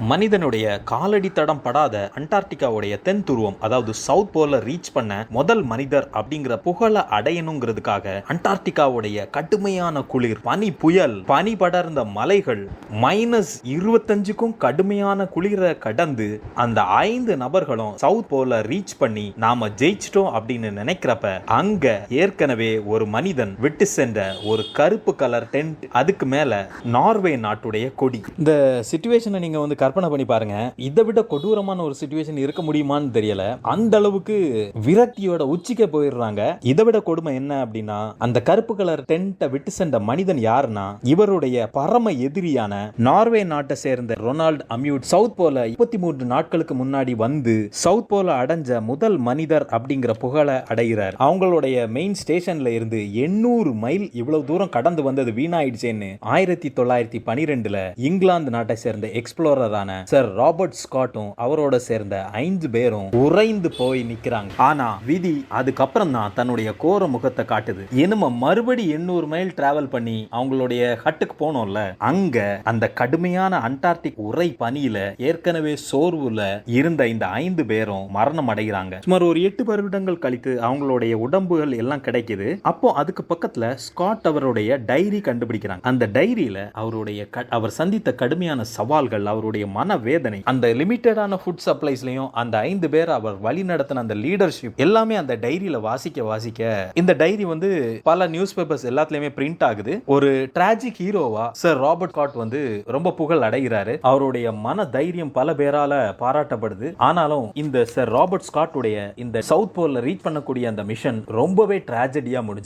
மனிதனுடைய காலடி தடம் படாத அண்டார்டிகாவுடைய தென் துருவம் அதாவது சவுத் போல ரீச் பண்ண முதல் மனிதர் அப்படிங்கிற புகழ அடையணுங்கிறதுக்காக அண்டார்டிகாவுடைய கடுமையான குளிர் பனி புயல் பனி படர்ந்த மலைகள் மைனஸ் இருபத்தஞ்சுக்கும் கடுமையான குளிரை கடந்து அந்த ஐந்து நபர்களும் சவுத் போல ரீச் பண்ணி நாம ஜெயிச்சிட்டோம் அப்படின்னு நினைக்கிறப்ப அங்க ஏற்கனவே ஒரு மனிதன் விட்டு சென்ற ஒரு கருப்பு கலர் டென்ட் அதுக்கு மேல நார்வே நாட்டுடைய கொடி. இந்த சுச்சுவேஷனை நீங்க வந்து கற்பனை பண்ணி பாருங்க. இதை விட கொடூரமான ஒரு சுச்சுவேஷன் இருக்க முடியுமான்னு தெரியல. அந்த அளவுக்கு விரக்தியோட உச்சிக்க போயிடுறாங்க. இதை விட கொடுமை என்ன அப்படின்னா அந்த கருப்பு கலர் டென்ட்டை விட்டு சென்ற மனிதன் யாருன்னா இவருடைய பரம எதிரியான நார்வே நாட்டை சேர்ந்த ரொனால்ட் அம்யூட். சவுத் போல முப்பத்தி மூன்று நாட்களுக்கு முன்னாடி வந்து சவுத் போல அடைஞ்ச முதல் மனிதர் அப்படிங்கிற புகழை அடைகிறார். அவங்களுடைய மெயின் ஸ்டேஷன்ல இருந்து எண்ணூறு மைல் இவ்வளவு தூரம் கடந்து வந்தது வீணாயிடுச்சேன்னு ஆயிரத்தி தொள்ளாயிரத்தி பனிரெண்டுல இங்கிலாந்து நாட்டை சேர்ந்த எக்ஸ்ப்ளோரரான சர் ராபர்ட் ஸ்காட்டும் அவரோட சேர்ந்த ஐந்து பேரும் உறைந்து போய் நிக்கிறாங்க. ஆனா விதி அதுக்கப்புறம் தான் தன்னுடைய கோர முகத்தை காட்டுது. என்னமோ மறுபடி எண்ணூறு மைல் டிராவல் பண்ணி அவங்களுடைய ஹட்டுக்கு போனோம்ல அங்க அந்த கடுமையான அண்டார்டிக் உரை பனியில ஏற்கனவே சோர்வுல இருந்த இந்த ஐந்து பேரும் மரணம் அடைகிறாங்க. சுமார் ஒரு எட்டு வருடங்கள் கழித்து அவங்களுடைய உடம்புகள் எல்லாம் கிடைக்குது. அப்போ அதுக்கு பக்கத்துல ஸ்காட் அவருடைய டைரி கண்டுபிடிக்கிறாங்க. அந்த டைரியில அவருடைய அவர் சந்தித்த கடுமையான சவால்கள் அவருடைய மனவேதனை. அந்த லிமிட்டடான ஃபுட் சப்ளைஸ்லயும் அந்த ஐந்து பேர் அவர் வழி நடத்தின அந்த லீடர்ஷிப் எல்லாமே அந்த டைரியில வாசிக்க வாசிக்க இந்த டைரி வந்து பல நியூஸ் பேப்பர்ஸ் எல்லாத்துலயுமே பிரிண்ட் ஆகுது. ஒரு டிராஜிக் ஹீரோவா சார் ராபர்ட் காட் வந்து ரொம்ப புகழ் அடைகிறாரு. அவருடைய மன தைரியம் பல பேரால பாராட்டப்படுது. ஆனாலும் இந்த சார் ராபர்ட் ஸ்காட்டுடைய இந்த சவுத் போல்ல ரீச் பண்ணக்கூடிய அந்த மிஷன் ரொம்பவே டிராஜடியா முடிஞ்சது.